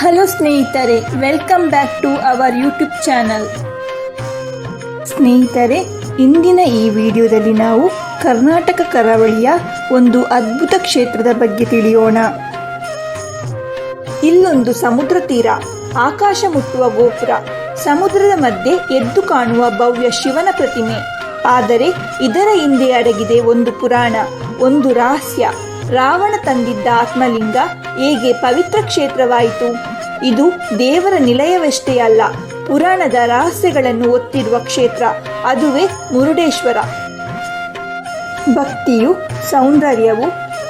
Hello ಸ್ನೇಹಿತರೆ welcome back to our YouTube channel ಸ್ನೇಹಿತರೆ, ಇಂದಿನ ಈ ವಿಡಿಯೋದಲ್ಲಿ ನಾವು ಕರ್ನಾಟಕ ಕರಾವಳಿಯ ಒಂದು ಅದ್ಭುತ ಕ್ಷೇತ್ರದ ಬಗ್ಗೆ ತಿಳಿಯೋಣ. ಇಲ್ಲೊಂದು ಸಮುದ್ರ ತೀರ, ಆಕಾಶ ಮುಟ್ಟುವ ಗೋಪುರ, ಸಮುದ್ರದ ಮಧ್ಯೆ ಎದ್ದು ಕಾಣುವ ಭವ್ಯ ಶಿವನ ಪ್ರತಿಮೆ. ಆದರೆ ಇದರ ಹಿಂದೆ ಅಡಗಿದೆ ಒಂದು ಪುರಾಣ, ಒಂದು ರಹಸ್ಯ. ರಾವಣ ತಂದಿದ್ದ ಆತ್ಮಲಿಂಗ ಹೇಗೆ ಪವಿತ್ರ ಕ್ಷೇತ್ರವಾಯಿತು? ಇದು ದೇವರ ನಿಲಯವಷ್ಟೇ ಅಲ್ಲ, ಪುರಾಣದ ರಹಸ್ಯಗಳನ್ನು ಒತ್ತಿರುವ ಕ್ಷೇತ್ರ, ಅದುವೇ ಮುರುಡೇಶ್ವರ. ಭಕ್ತಿಯು, ಸೌಂದರ್ಯವು,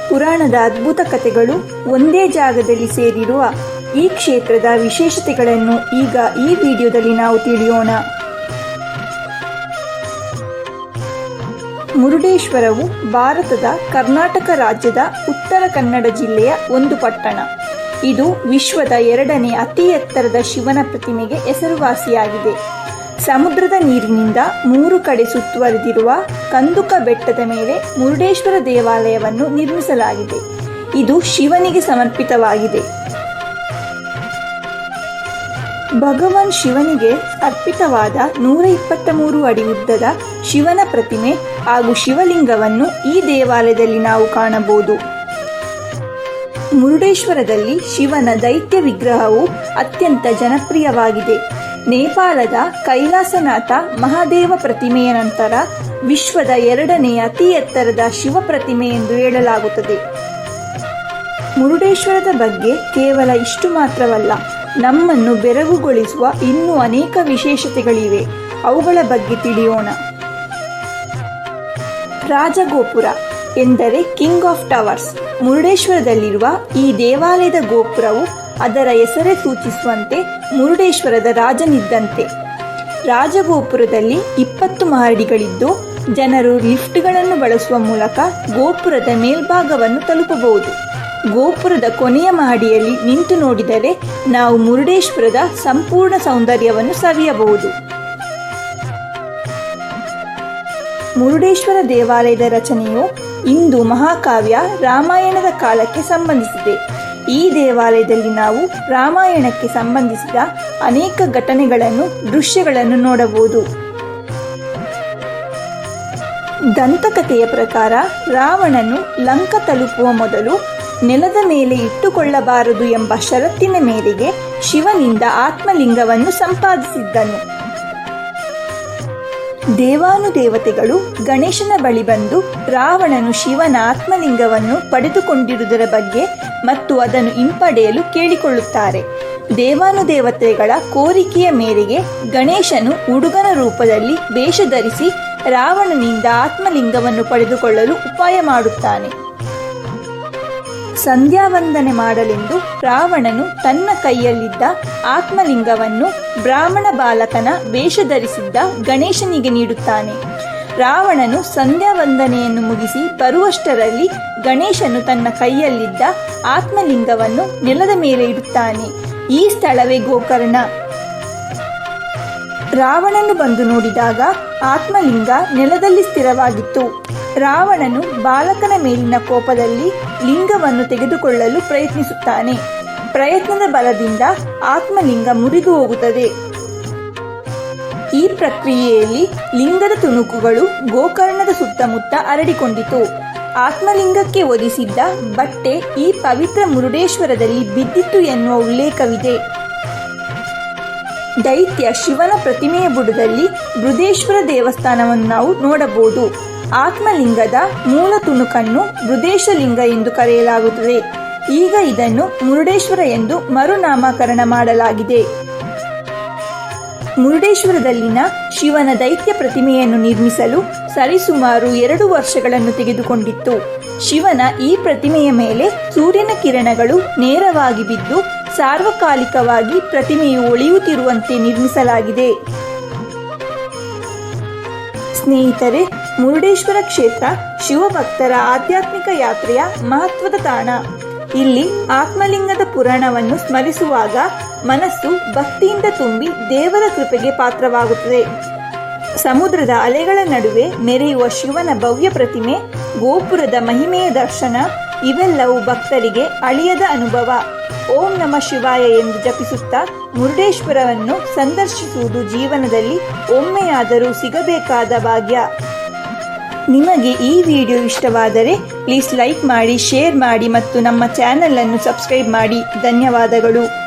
ಪುರಾಣದ ಅದ್ಭುತ ಕಥೆಗಳು ಒಂದೇ ಜಾಗದಲ್ಲಿ ಸೇರಿರುವ ಈ ಕ್ಷೇತ್ರದ ವಿಶೇಷತೆಗಳನ್ನು ಈಗ ಈ ವಿಡಿಯೋದಲ್ಲಿ ನಾವು ತಿಳಿಯೋಣ. ಮುರುಡೇಶ್ವರವು ಭಾರತದ ಕರ್ನಾಟಕ ರಾಜ್ಯದ ಉತ್ತರ ಕನ್ನಡ ಜಿಲ್ಲೆಯ ಒಂದು ಪಟ್ಟಣ. ಇದು ವಿಶ್ವದ ಎರಡನೇ ಅತಿ ಎತ್ತರದ ಶಿವನ ಪ್ರತಿಮೆಗೆ ಹೆಸರುವಾಸಿಯಾಗಿದೆ. ಸಮುದ್ರದ ನೀರಿನಿಂದ ಮೂರು ಕಡೆ ಸುತ್ತುವರೆದಿರುವ ಕಂದುಕ ಬೆಟ್ಟದ ಮೇಲೆ ಮುರುಡೇಶ್ವರ ದೇವಾಲಯವನ್ನು ನಿರ್ಮಿಸಲಾಗಿದೆ. ಇದು ಶಿವನಿಗೆ ಸಮರ್ಪಿತವಾಗಿದೆ. ಭಗವಾನ್ ಶಿವನಿಗೆ ಅರ್ಪಿತವಾದ ನೂರ ಇಪ್ಪತ್ತ ಮೂರು ಅಡಿ ಉದ್ದದ ಶಿವನ ಪ್ರತಿಮೆ ಹಾಗೂ ಶಿವಲಿಂಗವನ್ನು ಈ ದೇವಾಲಯದಲ್ಲಿ ನಾವು ಕಾಣಬಹುದು. ಮುರುಡೇಶ್ವರದಲ್ಲಿ ಶಿವನ ದೈತ್ಯ ವಿಗ್ರಹವು ಅತ್ಯಂತ ಜನಪ್ರಿಯವಾಗಿದೆ. ನೇಪಾಳದ ಕೈಲಾಸನಾಥ ಮಹಾದೇವ ಪ್ರತಿಮೆಯ ನಂತರ ವಿಶ್ವದ ಎರಡನೇ ಅತಿ ಎತ್ತರದ ಶಿವ ಪ್ರತಿಮೆ ಎಂದು ಹೇಳಲಾಗುತ್ತದೆ. ಮುರುಡೇಶ್ವರದ ಬಗ್ಗೆ ಕೇವಲ ಇಷ್ಟು ಮಾತ್ರವಲ್ಲ. ನಮ್ಮನ್ನು ಬೆರಗುಗೊಳಿಸುವ ಇನ್ನೂ ಅನೇಕ ವಿಶೇಷತೆಗಳಿವೆ. ಅವುಗಳ ಬಗ್ಗೆ ತಿಳಿಯೋಣ. ರಾಜಗೋಪುರ ಎಂದರೆ ಕಿಂಗ್ ಆಫ್ ಟವರ್ಸ್. ಮುರುಡೇಶ್ವರದಲ್ಲಿರುವ ಈ ದೇವಾಲಯದ ಗೋಪುರವು ಅದರ ಹೆಸರೇ ಸೂಚಿಸುವಂತೆ ಮುರುಡೇಶ್ವರದ ರಾಜನಿದ್ದಂತೆ. ರಾಜಗೋಪುರದಲ್ಲಿ ಇಪ್ಪತ್ತು ಮಹಡಿಗಳಿದ್ದು, ಜನರು ಲಿಫ್ಟ್ಗಳನ್ನು ಬಳಸುವ ಮೂಲಕ ಗೋಪುರದ ಮೇಲ್ಭಾಗವನ್ನು ತಲುಪಬಹುದು. ಗೋಪುರದ ಕೊನೆಯ ಮಹಡಿಯಲ್ಲಿ ನಿಂತು ನೋಡಿದರೆ ನಾವು ಮುರುಡೇಶ್ವರದ ಸಂಪೂರ್ಣ ಸೌಂದರ್ಯವನ್ನು ಸವಿಯಬಹುದು. ಮುರುಡೇಶ್ವರ ದೇವಾಲಯದ ರಚನೆಯು ಇಂದು ಮಹಾಕಾವ್ಯ ರಾಮಾಯಣದ ಕಾಲಕ್ಕೆ ಸಂಬಂಧಿಸಿದೆ. ಈ ದೇವಾಲಯದಲ್ಲಿ ನಾವು ರಾಮಾಯಣಕ್ಕೆ ಸಂಬಂಧಿಸಿದ ಅನೇಕ ಘಟನೆಗಳನ್ನು, ದೃಶ್ಯಗಳನ್ನು ನೋಡಬಹುದು. ದಂತಕಥೆಯ ಪ್ರಕಾರ ರಾವಣನು ಲಂಕ ತಲುಪುವ ಮೊದಲು ನೆಲದ ಮೇಲೆ ಇಟ್ಟುಕೊಳ್ಳಬಾರದು ಎಂಬ ಷರತ್ತಿನ ಮೇರೆಗೆ ಶಿವನಿಂದ ಆತ್ಮಲಿಂಗವನ್ನು ಸಂಪಾದಿಸಿದ್ದನು. ದೇವಾನುದೇವತೆಗಳು ಗಣೇಶನ ಬಳಿ ಬಂದು ರಾವಣನು ಶಿವನ ಆತ್ಮಲಿಂಗವನ್ನು ಪಡೆದುಕೊಂಡಿರುವುದರ ಬಗ್ಗೆ ಮತ್ತು ಅದನ್ನು ಹಿಂಪಡೆಯಲು ಕೇಳಿಕೊಳ್ಳುತ್ತಾರೆ. ದೇವಾನುದೇವತೆಗಳ ಕೋರಿಕೆಯ ಮೇರೆಗೆ ಗಣೇಶನು ಹುಡುಗನ ರೂಪದಲ್ಲಿ ವೇಷ ಧರಿಸಿ ರಾವಣನಿಂದ ಆತ್ಮಲಿಂಗವನ್ನು ಪಡೆದುಕೊಳ್ಳಲು ಉಪಾಯ ಮಾಡುತ್ತಾನೆ. ಸಂಧ್ಯಾವಂದನೆ ಮಾಡಲೆಂದು ರಾವಣನು ತನ್ನ ಕೈಯಲ್ಲಿದ್ದ ಆತ್ಮಲಿಂಗವನ್ನು ಬ್ರಾಹ್ಮಣ ಬಾಲಕನ ವೇಷ ಧರಿಸಿದ್ದ ಗಣೇಶನಿಗೆ ನೀಡುತ್ತಾನೆ. ರಾವಣನು ಸಂಧ್ಯಾವಂದನೆಯನ್ನು ಮುಗಿಸಿ ಬರುವಷ್ಟರಲ್ಲಿ ಗಣೇಶನು ತನ್ನ ಕೈಯಲ್ಲಿದ್ದ ಆತ್ಮಲಿಂಗವನ್ನು ನೆಲದ ಮೇಲೆ ಇಡುತ್ತಾನೆ. ಈ ಸ್ಥಳವೇ ಗೋಕರ್ಣ. ರಾವಣನು ಬಂದು ನೋಡಿದಾಗ ಆತ್ಮಲಿಂಗ ನೆಲದಲ್ಲಿ ಸ್ಥಿರವಾಗಿತ್ತು. ರಾವಣನು ಬಾಲಕನ ಮೇಲಿನ ಕೋಪದಲ್ಲಿ ಲಿಂಗವನ್ನು ತೆಗೆದುಕೊಳ್ಳಲು ಪ್ರಯತ್ನಿಸುತ್ತಾನೆ. ಪ್ರಯತ್ನದ ಬಲದಿಂದ ಆತ್ಮಲಿಂಗ ಮುರಿದು ಹೋಗುತ್ತದೆ. ಈ ಪ್ರಕ್ರಿಯೆಯಲ್ಲಿ ಲಿಂಗದ ತುಣುಕುಗಳು ಗೋಕರ್ಣದ ಸುತ್ತಮುತ್ತ ಹರಡಿಕೊಂಡಿತು. ಆತ್ಮಲಿಂಗಕ್ಕೆ ಒದಿಸಿದ್ದ ಬಟ್ಟೆ ಈ ಪವಿತ್ರ ಮುರುಡೇಶ್ವರದಲ್ಲಿ ಬಿದ್ದಿತ್ತು ಎನ್ನುವ ಉಲ್ಲೇಖವಿದೆ. ದೈತ್ಯ ಶಿವನ ಪ್ರತಿಮೆಯ ಬುಡದಲ್ಲಿ ಬೃದೇಶ್ವರ ದೇವಸ್ಥಾನವನ್ನು ನಾವು ನೋಡಬಹುದು. ಆತ್ಮಲಿಂಗದ ಮೂಲ ತುಣುಕನ್ನು ಮೃದೇಶಲಿಂಗ ಎಂದು ಕರೆಯಲಾಗುತ್ತದೆ. ಈಗ ಇದನ್ನು ಮುರುಡೇಶ್ವರ ಎಂದು ಮರುನಾಮಕರಣ ಮಾಡಲಾಗಿದೆ. ಮುರುಡೇಶ್ವರದಲ್ಲಿನ ಶಿವನ ದೈತ್ಯ ಪ್ರತಿಮೆಯನ್ನು ನಿರ್ಮಿಸಲು ಸರಿಸುಮಾರು ಎರಡು ವರ್ಷಗಳನ್ನು ತೆಗೆದುಕೊಂಡಿತ್ತು. ಶಿವನ ಈ ಪ್ರತಿಮೆಯ ಮೇಲೆ ಸೂರ್ಯನ ಕಿರಣಗಳು ನೇರವಾಗಿ ಬಿದ್ದು ಸಾರ್ವಕಾಲಿಕವಾಗಿ ಪ್ರತಿಮೆಯು ಒಳಿಯುತ್ತಿರುವಂತೆ ನಿರ್ಮಿಸಲಾಗಿದೆ. ಸ್ನೇಹಿತರೆ ಮುರುಡೇಶ್ವರ ಕ್ಷೇತ್ರ ಶಿವಭಕ್ತರ ಆಧ್ಯಾತ್ಮಿಕ ಯಾತ್ರೆಯ ಮಹತ್ವದ ತಾಣ. ಇಲ್ಲಿ ಆತ್ಮಲಿಂಗದ ಪುರಾಣವನ್ನು ಸ್ಮರಿಸುವಾಗ ಮನಸ್ಸು ಭಕ್ತಿಯಿಂದ ತುಂಬಿ ದೇವರ ಕೃಪೆಗೆ ಪಾತ್ರವಾಗುತ್ತದೆ. ಸಮುದ್ರದ ಅಲೆಗಳ ನಡುವೆ ಮೆರೆಯುವ ಶಿವನ ಭವ್ಯ ಪ್ರತಿಮೆ, ಗೋಪುರದ ಮಹಿಮೆಯ ದರ್ಶನ, ಇವೆಲ್ಲವೂ ಭಕ್ತರಿಗೆ ಅಳಿಯದ ಅನುಭವ. ಓಂ ನಮ ಶಿವಾಯ ಎಂದು ಜಪಿಸುತ್ತಾ ಮುರುಡೇಶ್ವರವನ್ನು ಸಂದರ್ಶಿಸುವುದು ಜೀವನದಲ್ಲಿ ಒಮ್ಮೆಯಾದರೂ ಸಿಗಬೇಕಾದ ಭಾಗ್ಯ. ನಿಮಗೆ ಈ ವಿಡಿಯೋ ಇಷ್ಟವಾದರೆ ಪ್ಲೀಸ್ ಲೈಕ್ ಮಾಡಿ ಶೇರ್ ಮಾಡಿ ಮತ್ತು ನಮ್ಮ ಚಾನಲನ್ನು ಸಬ್ಸ್ಕ್ರೈಬ್ ಮಾಡಿ. ಧನ್ಯವಾದಗಳು.